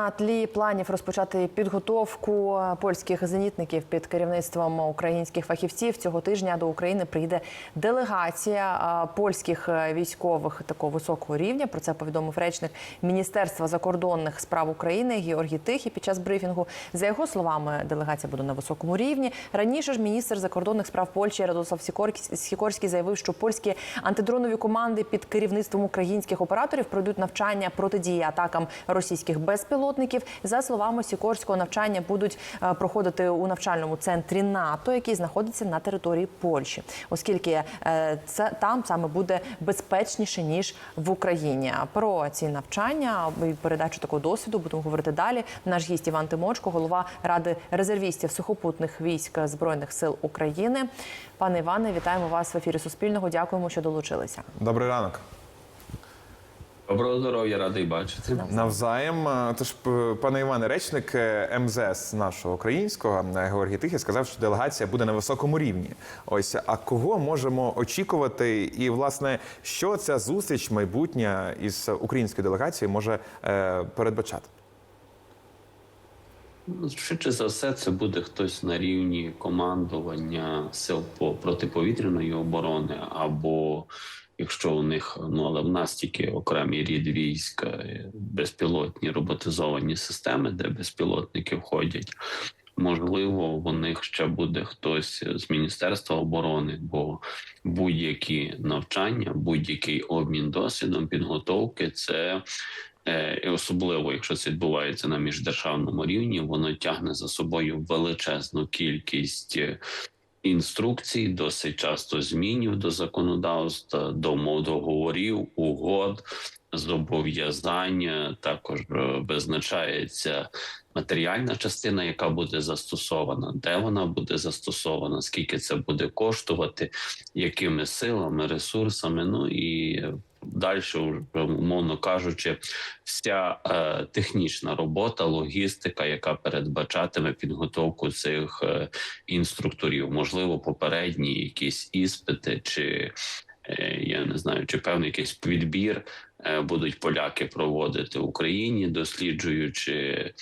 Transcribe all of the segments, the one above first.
На тлі планів розпочати підготовку польських зенітників під керівництвом українських фахівців цього тижня до України прийде делегація польських е, військових такого високого рівня. Про це повідомив речник Міністерства закордонних справ України Георгій Тихий під час брифінгу. За його словами, делегація буде на високому рівні. Раніше ж міністр закордонних справ Польщі Радослав Сікорський заявив, що польські антидронові команди під керівництвом українських операторів пройдуть навчання протидії атакам російських безпілотників. За словами Сікорського, навчання будуть е, проходити у навчальному центрі НАТО, який знаходиться на території Польщі, оскільки е, це там саме буде безпечніше ніж в Україні. Про ці навчання і передачу такого досвіду будемо говорити далі. Наш гість Іван Тимочко, голова ради резервістів сухопутних військ збройних сил України. Пане Іване, вітаємо вас в ефірі Суспільного. Дякуємо, що долучилися. Добрий ранок. Доброго здоров'я, радий бачити. Навзаєм. Тож, пане Іване, речник е, МЗС нашого українського Георгій Тихий сказав, що делегація буде на високому рівні. Ось а кого можемо очікувати? І власне, що ця зустріч майбутня із українською делегацією може е, передбачати? Ну, Швидше за все, це буде хтось на рівні командування сил по- протиповітряної оборони, або якщо у них ну але в нас тільки окремий рід військ, е, безпілотні роботизовані системи, де безпілотники входять. Можливо, у них ще буде хтось з Міністерства оборони, бо будь-які навчання, будь-який обмін досвідом, підготовки це Е, і особливо, якщо це відбувається на міждержавному рівні, воно тягне за собою величезну кількість е, інструкцій, досить часто змінів до законодавства, до мов договорів, угод, зобов'язання. Також е, визначається матеріальна частина, яка буде застосована, де вона буде застосована, скільки це буде коштувати, якими силами, ресурсами. Ну і далі, умовно кажучи, вся е, технічна робота, логістика, яка передбачатиме підготовку цих е, інструкторів, можливо, попередні якісь іспити, чи е, я не знаю, чи певний якийсь підбір е, будуть поляки проводити в Україні, досліджуючи.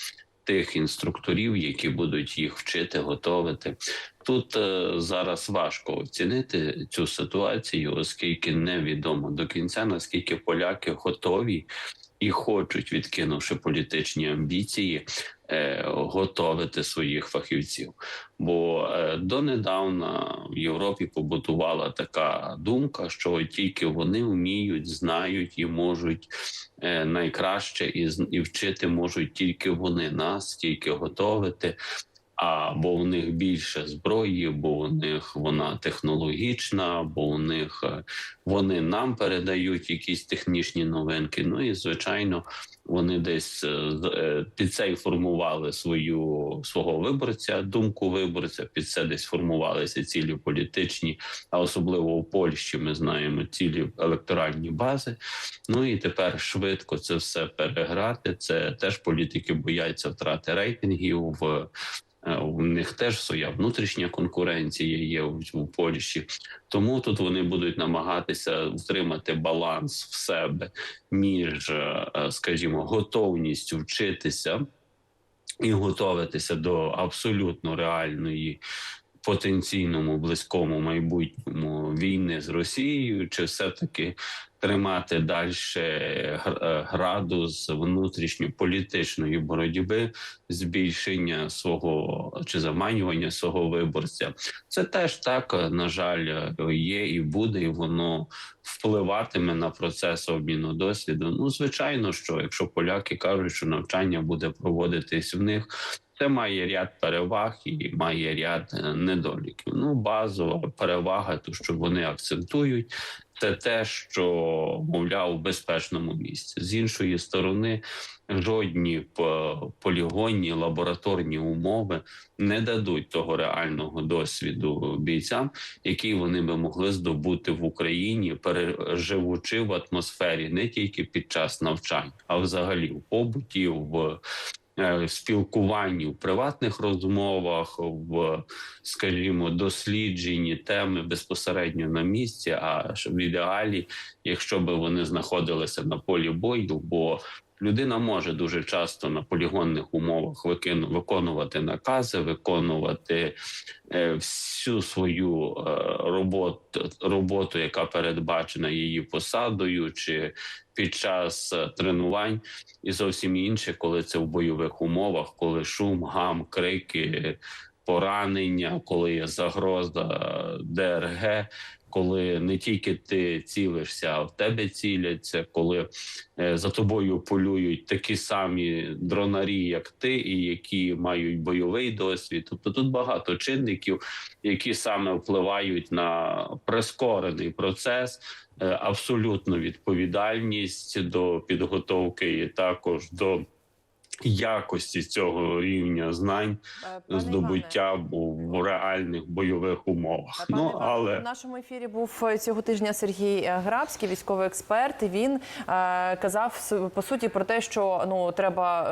Тих інструкторів, які будуть їх вчити, готовити тут е, зараз важко оцінити цю ситуацію, оскільки невідомо до кінця наскільки поляки готові і хочуть, відкинувши політичні амбіції, е, готовити своїх фахівців. Бо е, донедавна в Європі побутувала така думка, що тільки вони вміють, знають і можуть е, найкраще і, і вчити можуть тільки вони нас, тільки готовити. А бо у них більше зброї, бо у них вона технологічна, бо у них е, вони нам передають якісь технічні новинки. Ну і звичайно, вони десь е, е, під це і формували свою свого виборця, думку виборця. Під це десь формувалися цілі політичні, а особливо у Польщі ми знаємо цілі електоральні бази. Ну і тепер швидко це все переграти. Це теж політики бояться втрати рейтингів в. Е, У них теж своя внутрішня конкуренція є у Польщі, тому тут вони будуть намагатися утримати баланс в себе між, е, е, скажімо, готовністю вчитися і готуватися до абсолютно реальної. Потенційному близькому майбутньому війни з Росією, чи все-таки тримати далі градус внутрішньополітичної боротьби, збільшення свого чи заманювання свого виборця. Це теж так, на жаль, є і буде, і воно впливатиме на процес обміну досвіду. Ну, звичайно, що якщо поляки кажуть, що навчання буде проводитись в них. Це має ряд переваг і має ряд е, недоліків. Ну, базова перевага, то що вони акцентують, це те, що мовляв в безпечному місці. З іншої сторони, жодні по- полігонні лабораторні умови не дадуть того реального досвіду бійцям, який вони би могли здобути в Україні, переживучи в атмосфері не тільки під час навчань, а взагалі в побуті, в спілкуванні в приватних розмовах, в скажімо, дослідженні теми безпосередньо на місці. А в ідеалі, якщо би вони знаходилися на полі бою, бо людина може дуже часто на полігонних умовах викину- виконувати накази, виконувати е, всю свою е, роботу, роботу, яка передбачена її посадою, чи під час е, тренувань, і зовсім інше, коли це в бойових умовах, коли шум, гам, крики, поранення, коли є загроза ДРГ. Коли не тільки ти цілишся, а в тебе ціляться, коли е, за тобою полюють такі самі дронарі, як ти, і які мають бойовий досвід. Тобто тут багато чинників, які саме впливають на прискорений процес, е, абсолютну відповідальність до підготовки і також до якості цього рівня знань Е, пане здобуття в в реальних бойових умовах. Пане Ну Іване, але в нашому ефірі був е, цього тижня Сергій е, Грабський, військовий експерт. І він е, казав по суті про те, що ну треба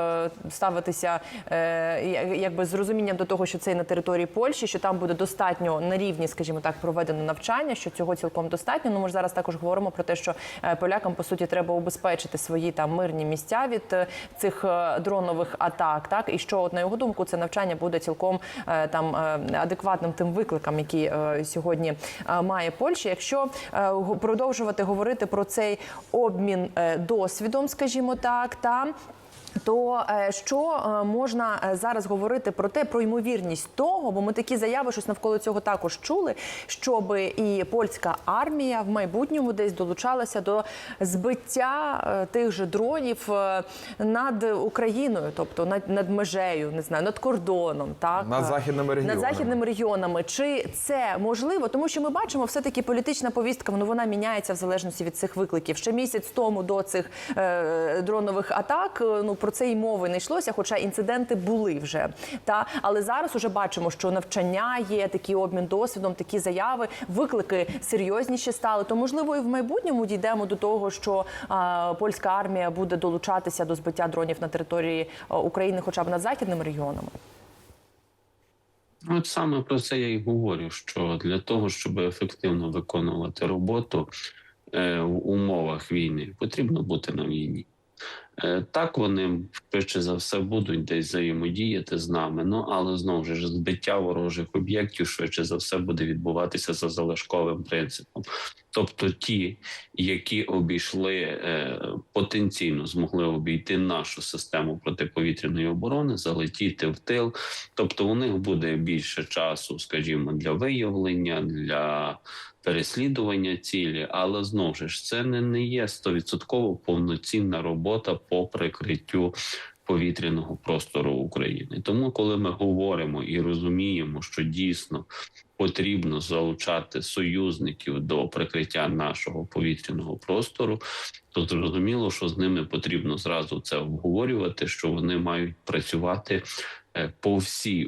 е, ставитися е, якби з розумінням до того, що це на території Польщі, що там буде достатньо на рівні, скажімо так, проведено навчання, що цього цілком достатньо. Ну ми ж зараз також говоримо про те, що е, полякам по суті треба убезпечити свої там мирні місця від е, цих е, дронових атак. Так і що, от на його думку, це навчання буде цілком е, там е, адекватним тим викликам, які е, сьогодні має Польща. Якщо продовжувати говорити про цей обмін досвідом, скажімо так, та то е, що е, можна е, зараз говорити про те, про ймовірність того, бо ми такі заяви щось навколо цього також чули, щоб і польська армія в майбутньому десь долучалася до збиття тих же дронів над Україною, тобто над, над межею, не знаю, над кордоном, так Над західними над західними регіонами. Чи це можливо? Тому що ми бачимо, все таки політична повістка, ну вона міняється в залежності від цих викликів. Ще місяць тому до цих е, дронових атак. Ну про це й мови не йшлося, хоча інциденти були вже. Та але зараз уже бачимо, що навчання є, такий обмін досвідом, такі заяви, виклики серйозніші стали. То можливо, і в майбутньому дійдемо до того, що а, польська армія буде долучатися до збиття дронів на території України, хоча б над західними регіонами. От саме про це я й говорю: що для того, щоб ефективно виконувати роботу е, в умовах війни, потрібно бути на війні. Е, так вони швидше за все будуть десь взаємодіяти з нами. Ну але знову ж збиття ворожих об'єктів швидше за все буде відбуватися за залишковим принципом. Тобто ті, які обійшли е, потенційно змогли обійти нашу систему протиповітряної оборони, залетіти в тил. Тобто, у них буде більше часу, скажімо, для виявлення, для переслідування цілі, але знову ж це не, не є стовідсотково повноцінна робота по прикриттю повітряного простору України. Тому, коли ми говоримо і розуміємо, що дійсно потрібно залучати союзників до прикриття нашого повітряного простору, то зрозуміло, що з ними потрібно зразу це обговорювати, що вони мають працювати е, по всій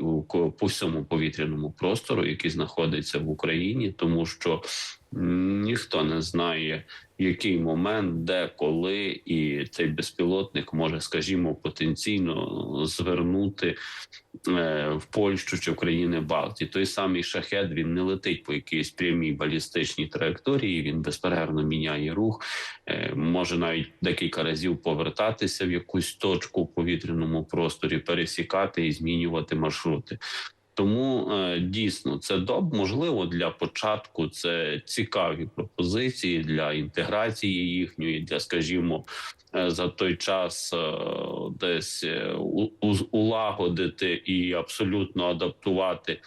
по всьому повітряному простору, який знаходиться в Україні, тому що ніхто не знає, який момент, де, коли, і цей безпілотник може, скажімо, потенційно звернути е, в Польщу чи в країни Балтії. Той самий шахет він не летить по якійсь прямій балістичній траєкторії. Він безперервно міняє рух, е, може навіть декілька разів повертатися в якусь точку в повітряному просторі, пересікати і змінювати маршрути. Тому е, дійсно це доб можливо для початку. Це цікаві пропозиції для інтеграції їхньої, для, скажімо, е, за той час е, десь улагодити і абсолютно адаптувати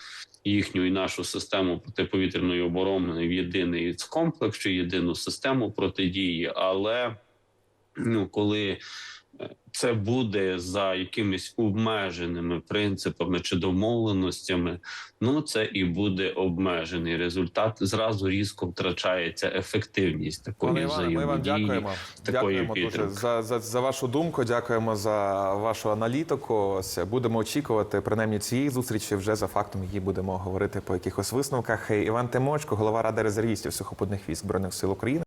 їхню і нашу систему протиповітряної оборони в єдиний комплекс чи єдину систему протидії, але ну коли це буде за якимись обмеженими принципами чи домовленостями, ну це і буде обмежений результат. Зразу різко втрачається ефективність такої Іване, ми вам дякуємо. такої Дякуємо дуже за, за, за вашу думку. Дякуємо за вашу аналітику. Ось будемо очікувати принаймні цієї зустрічі. Вже за фактом її будемо говорити по якихось висновках. Іван Тимочко, голова ради резервістів сухопутних військ збройних сил України.